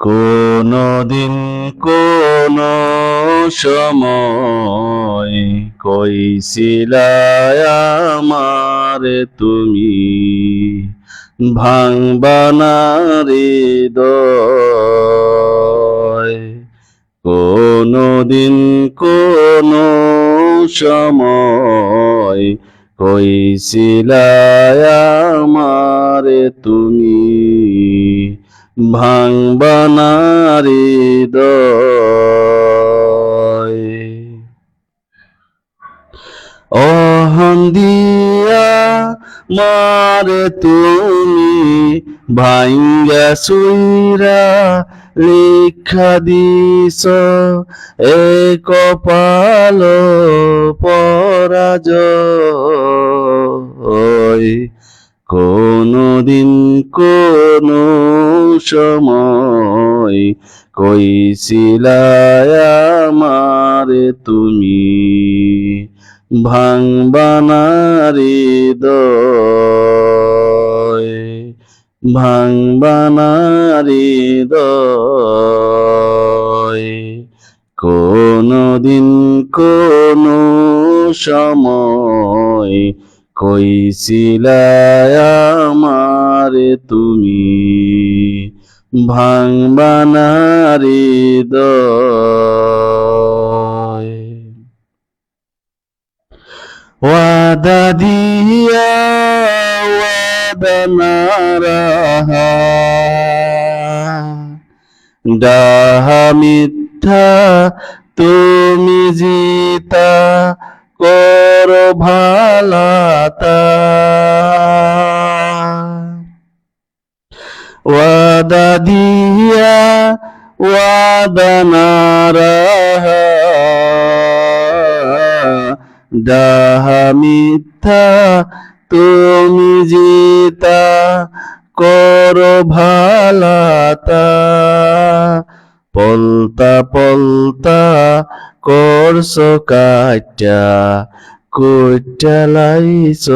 কোনো দিন কোন সময় কইছিলাই আমার তুমি ভাঙবানারে দয় কোনো দিন কোন সময় কইছিলাই আমার তুমি। ভাঙবানারে অহন দিয়া মারে তুমি ভাঙ্গা সুইরা লিখা দিস এ কপাল পরাজয়। কোনো দিন কোনো সময় কইছিলাই আমার তুমি? ভাঙবানারি দয় ভাঙবানারি দয় কোনো দিন কোনো সময় কইছিলাই আমার তুমি? ভাঙবানারি ওয়াদা দিয়া ওয়াদা নারাহা ডাহা মিথ্যা তুমি জিতা কর ভালাতা নারাহা ডাহা মিথ্যা তুমি জিতা কর ভালাতা পলতা পলতা করছ কাটা কোটালাইছ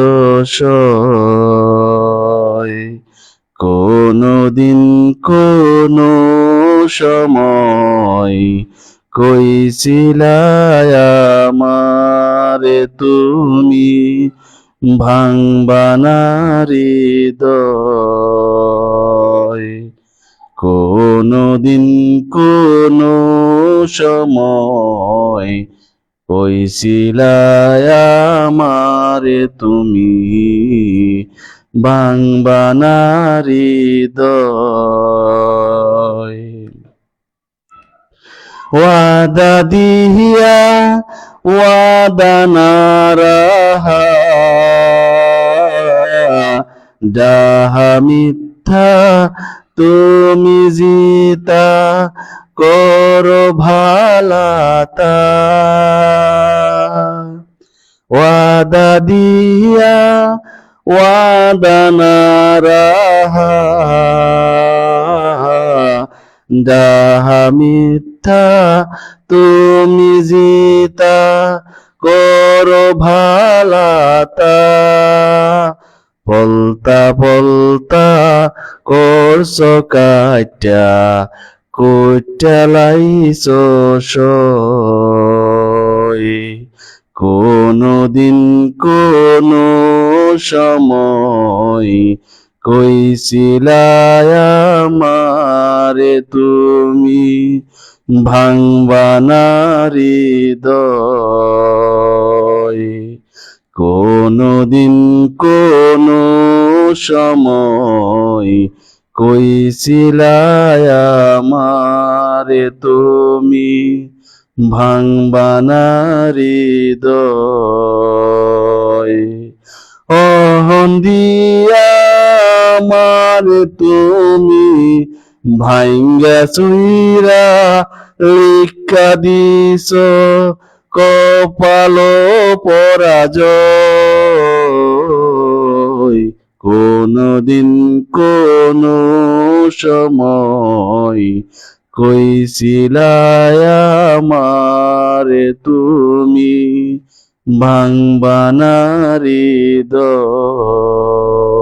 কোনো দিন সময় কইছিলাই আমারে তুমি ভাঙবানারি দয় দিন কোনো সময় কইছিলাই আমারে তুমি বাংবানারি দয় ওয়াদা দিয়া ওয়াদা নারাহা ডাহা মিথ্যা তুমি জিতা কর ভালাতা ওয়াদা দিয়া ওয়াদা নারাহা ডাহা মিথ্যা তুমি জিতা কর ভালাতা পলতা পলতা করছ কাটা কোটালাইছ কোনো দিন কোনো সময় কইছিলাই আমারে তুমি ভাঙবানারি দয় কোনো দিন কোনো সময় কইছিলাই আমারে তুমি ভাঙবানারি দয় অহন দিয়া আমার তুমি ভাঙ্গা সুইরা লিখা দিস কপাল পরাজয়। কোনো দিন কোনো সময় কইছিলাই আমারে তুমি ভাঙবানারি দয়